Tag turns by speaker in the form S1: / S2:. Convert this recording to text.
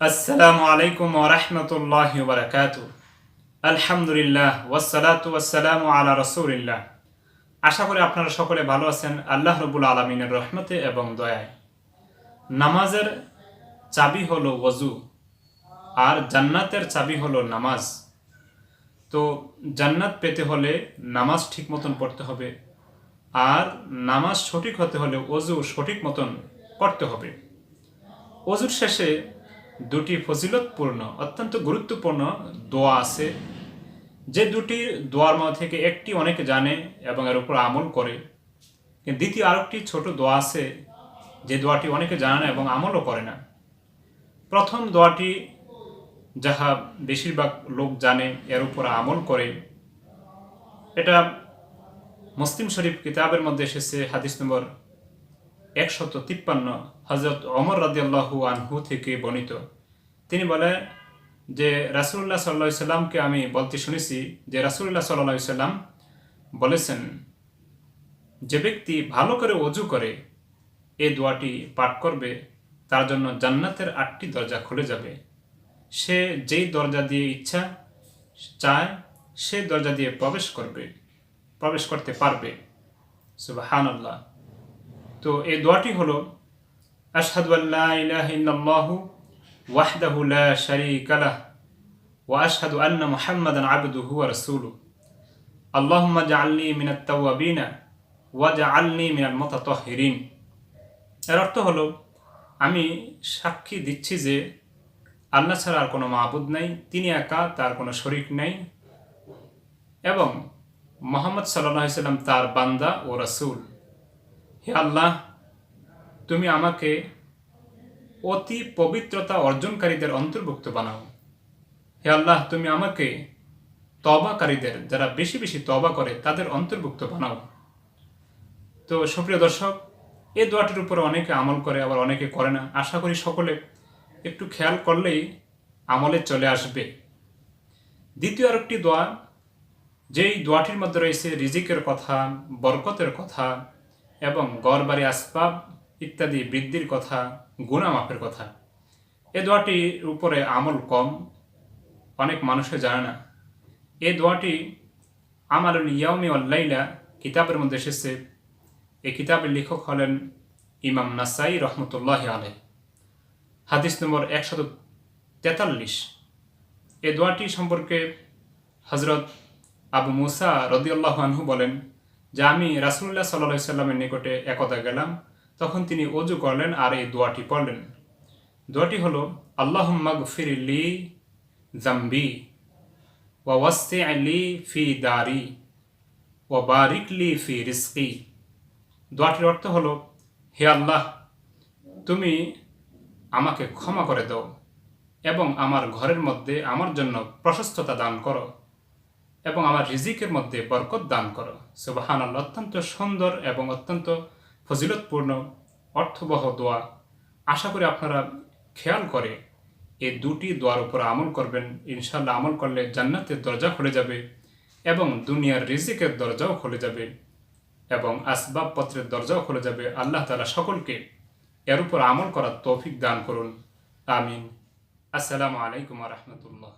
S1: আসসালামু আলাইকুম ওরহমতুল্লাহ বারকাত আলহামদুলিল্লাহ ওয়াসালাতু ওয়াসালামু আলা রসুলিল্লাহ। আশা করি আপনারা সকলে ভালো আছেন। আল্লাহ রবুল আলমিনের রহমতে এবং দয়ায়। নামাজের চাবি হলো ওযু আর জান্নাতের চাবি হলো নামাজ। তো জান্নাত পেতে হলে নামাজ ঠিক মতন পড়তে হবে আর নামাজ সঠিক হতে হলে অজু সঠিক মতন করতে হবে। অজুর শেষে দুটি ফজিলতপূর্ণ, অত্যন্ত গুরুত্বপূর্ণ দোয়া আছে। যে দুটি দোয়ার মধ্যে থেকে একটি অনেকে জানে এবং এর উপর আমল করে। দ্বিতীয় আরেকটি ছোট দোয়া আছে, যে দোয়াটি অনেকে জানে না এবং আমলও করে না। প্রথম দোয়াটি যাহা বেশিরভাগ লোক জানে, এর উপর আমল করে। এটা মুসলিম শরীফ কিতাবের মধ্যে এসেছে, হাদিস নম্বর একশত তিপ্পান্ন হজরত অমর রাদিয়াল্লাহু আনহু থেকে বর্ণিত। তিনি বলে যে রাসুল্লাহ সাল্লা সাল্লামকে আমি বলতে শুনেছি যে রাসুল্লাহ সাল্লা সাল্লাম বলেছেন, যে ব্যক্তি ভালো করে অজু করে এই দোয়াটি পাঠ করবে, তার জন্য জান্নাতের আটটি দরজা খুলে যাবে। সে যেই দরজা দিয়ে ইচ্ছা চায়, সে দরজা দিয়ে প্রবেশ করবে, প্রবেশ করতে পারবে। সুবাহান আল্লাহ তো এই দোয়াটি হলো, আশহাদু আল্লাহ ইলাহা ওয়াহদাহু লা শারীকা লাহ ওয়া আশহাদু আন্না মুহাম্মাদান আবদুহু ওয়া রাসূলুহু। আল্লাহুম্মা জাআলনি মিনাত তাওয়াবিনা ওয়া জাআলনি মিনাল মুতাতাহহিরিন এর অর্থ হলো, আমি সাক্ষী দিচ্ছি যে আল্লাহ ছাড়া আর কোনো মাহবুদ নাই, তিনি একা, তার কোনো শরিক নাই, এবং মোহাম্মদ সাল্লাহ সাল্লাম তার বান্দা ও রাসূল। হে আল্লাহ, তুমি আমাকে অতি পবিত্রতা অর্জনকারীদের অন্তর্ভুক্ত বানাও। হে আল্লাহ, তুমি আমাকে তবাকারীদের যারা বেশি বেশি তবা করে, তাদের অন্তর্ভুক্ত বানাও। তো সুপ্রিয় দর্শক এই দোয়াটির উপরে অনেকে আমল করে, আবার অনেকে করে না। আশা করি সকলে একটু খেয়াল করলেই আমলে চলে আসবে। দ্বিতীয় আরেকটি দোয়া, যেই দোয়াটির মধ্যে রয়েছে রিজিকের কথা, বরকতের কথা এবং গড়বাড়ি আসবাব ইত্যাদি বৃদ্ধির কথা গুণামাপের কথা। এ দোয়াটির উপরে আমল কম, অনেক মানুষে জানে না। এই দোয়াটি আমালুল ইয়াউমি অল্লাইলা কিতাবের মধ্যে এসেছে। এই কিতাবের লেখক হলেন ইমাম নাসাই রহমতুল্লাহ আলে হাদিস নম্বর একশত তেতাল্লিশ। এ দোয়াটি সম্পর্কে হজরত আবু মুসা রদিউল্লাহ আনহু বলেন, যে আমি রাসুল্লাহ সাল্লা সাল্লামের নিকটে একদা গেলাম তখন তিনি অজু করলেন আর এই দোয়াটি পড়লেন। দোয়াটি হলো আল্লাহ ফির লি জাম্বি ওয়াস্তে আলি ফি দারি ও বারিকলি ফি রিস্কি দোয়াটির অর্থ হলো, হে আল্লাহ, তুমি আমাকে ক্ষমা করে দাও এবং আমার ঘরের মধ্যে আমার জন্য প্রশস্ততা দান করো এবং আমার রিজিকের মধ্যে বরকত দান করো। সুবাহান অত্যন্ত সুন্দর এবং অত্যন্ত ফজিলতপূর্ণ, অর্থবহ দোয়া। আশা করি আপনারা খেয়াল করে এই দুটি দোয়ার উপর আমল করবেন। ইনশাল্লাহ আমল করলে জান্নাতের দরজা খুলে যাবে এবং দুনিয়ার রিজিকের দরজাও খুলে যাবে এবং আসবাবপত্রের দরজাও খুলে যাবে। আল্লাহ তালা সকলকে এর উপর আমল করার তৌফিক দান করুন। আমিন। আসসালামু আলাইকুম রহমতুল্লাহ।